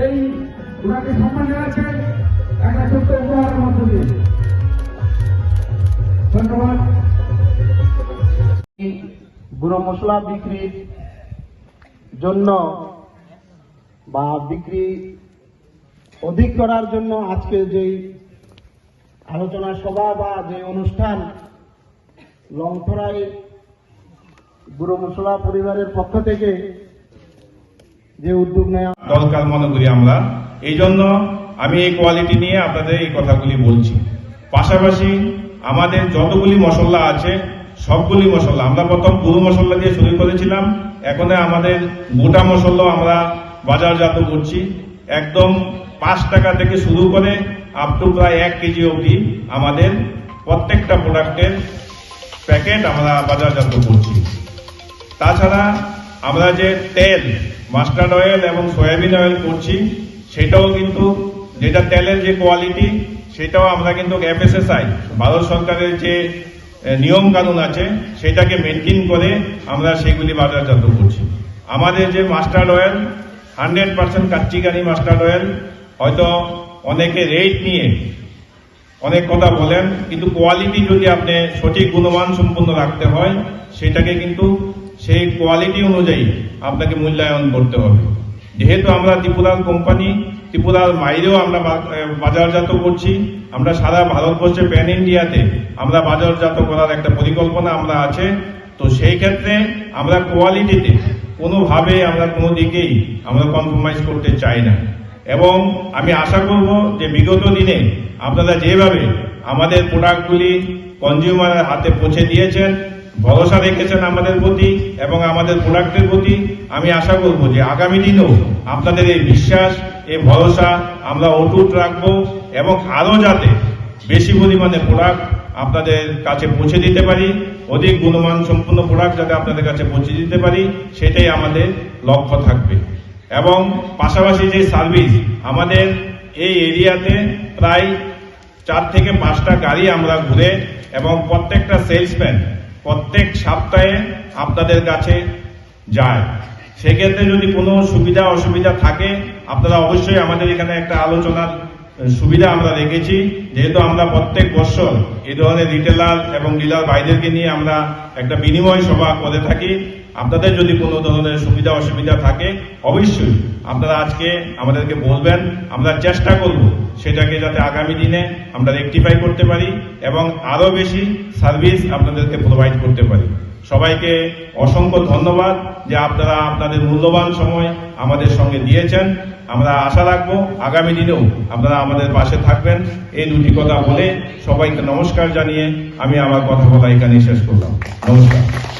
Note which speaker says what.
Speaker 1: এই ওনাকে সম্মান জানাচ্ছেন একটা ছোট্ট উপহারের মধ্য দিয়ে ধন্যবাদ।
Speaker 2: গুঁড়ো মশলা বিক্রির জন্য বা বিক্রি অধিক করার জন্য আজকে যেই আলোচনা সভা বা যে অনুষ্ঠান, লংথরাই গুঁড়ো মশলা পরিবারের পক্ষ থেকে যে উদ্যোগ নেওয়া
Speaker 3: দরকার মনে করি আমরা। এই জন্য আমি এই কোয়ালিটি নিয়ে আপনাদের এই কথাগুলি বলছি। পাশাপাশি আমাদের যতগুলি মশলা আছে, সবগুলি মশলা, আমরা প্রথম গুঁড়ো মশলা দিয়ে শুরু করেছিলাম। এখন আমাদের গোটা মশলাও আমরা বাজারজাত করছি। একদম পাঁচ টাকা থেকে শুরু করে আপ টু প্রায় এক কেজি অবধি আমাদের প্রত্যেকটা প্রোডাক্টের প্যাকেট আমরা বাজারজাত করছি। তাছাড়া আমরা যে তেল, মাস্টার্ড অয়েল এবং সয়াবিন অয়েল করছি, সেটাও কিন্তু যেটা তেলের যে কোয়ালিটি সেটাও আমরা কিন্তু এফএসএসআই ভারত সরকারের যে নিয়ম কানুন আছে, সেটাকে মেনটেন করে আমরা সেগুলি বাজারজাত করছি। আমাদের যে mustard oil hundred percent kachchi ghani mustard oil, হয়তো অনেকে রেট নিয়ে অনেক কথা বলেন, কিন্তু কোয়ালিটি যদি আপনি সঠিক গুণমান সম্পন্ন রাখতে হয়, সেটাকে কিন্তু সেই কোয়ালিটি অনুযায়ী আপনাকে মূল্যায়ন করতে হবে। যেহেতু আমরা ত্রিপুরার কোম্পানি ত্রিপুরার বাইরেও আমরা বাজারজাত করছি, আমরা সারা ভারতবর্ষে প্যান ইন্ডিয়াতে আমরা বাজারজাত করার একটা পরিকল্পনা আমরা আছে। তো সেই ক্ষেত্রে আমরা কোয়ালিটিতে কোনোভাবে আমরা কোনো দিকেই আমরা কম্প্রোমাইজ করতে চাই না। এবং আমি আশা করব যে বিগত দিনে আপনারা যেভাবে আমাদের প্রোডাক্টগুলি কনজিউমারের হাতে পৌঁছে দিয়েছেন ভরসা রেখেছেন আমাদের প্রতি এবং আমাদের প্রোডাক্টের প্রতি। আমি আশা করব যে আগামী দিনেও আপনাদের এই বিশ্বাস, এই ভরসা আমরা অটুট রাখব এবং আরও যাতে বেশি পরিমাণে প্রোডাক্ট আপনাদের কাছে পৌঁছে দিতে পারি, অধিক গুণমান সম্পূর্ণ প্রোডাক্ট যাতে আপনাদের কাছে পৌঁছে দিতে পারি, সেটাই আমাদের লক্ষ্য থাকবে। এবং পাশাপাশি যে সার্ভিস আমাদের এই এরিয়াতে প্রায় চার থেকে পাঁচটা গাড়ি আমরা ঘুরে এবং প্রত্যেকটা সেলসম্যান প্রত্যেক সপ্তাহে আপনাদের কাছে যায়। সেক্ষেত্রে যদি কোনো সুবিধা, অসুবিধা থাকে, আপনারা অবশ্যই আমাদের এখানে একটা আলোচনার সুবিধা আমরা রেখেছি। যেহেতু আমরা প্রত্যেক বছর এই ধরনের রিটেলার এবং ডিলার ভাইদেরকে নিয়ে আমরা একটা বিনিময় সভা করে থাকি। আপনাদের যদি কোনো ধরনের সুবিধা অসুবিধা থাকে, অবশ্যই আপনারা আজকে আমাদেরকে বলবেন, আমরা চেষ্টা করব সেটাকে যাতে আগামী দিনে আমরা রেকটিফাই করতে পারি এবং আরও বেশি সার্ভিস আপনাদেরকে প্রোভাইড করতে পারি। সবাইকে অসংখ্য ধন্যবাদ যে আপনারা আপনাদের মূল্যবান সময় আমাদের সঙ্গে দিয়েছেন। আমরা আশা রাখব আগামী দিনেও আপনারা আমাদের পাশে থাকবেন। এই দুটি কথা বলে সবাইকে নমস্কার জানিয়ে আমি আমার কথা বলা এখানে শেষ করলাম। নমস্কার।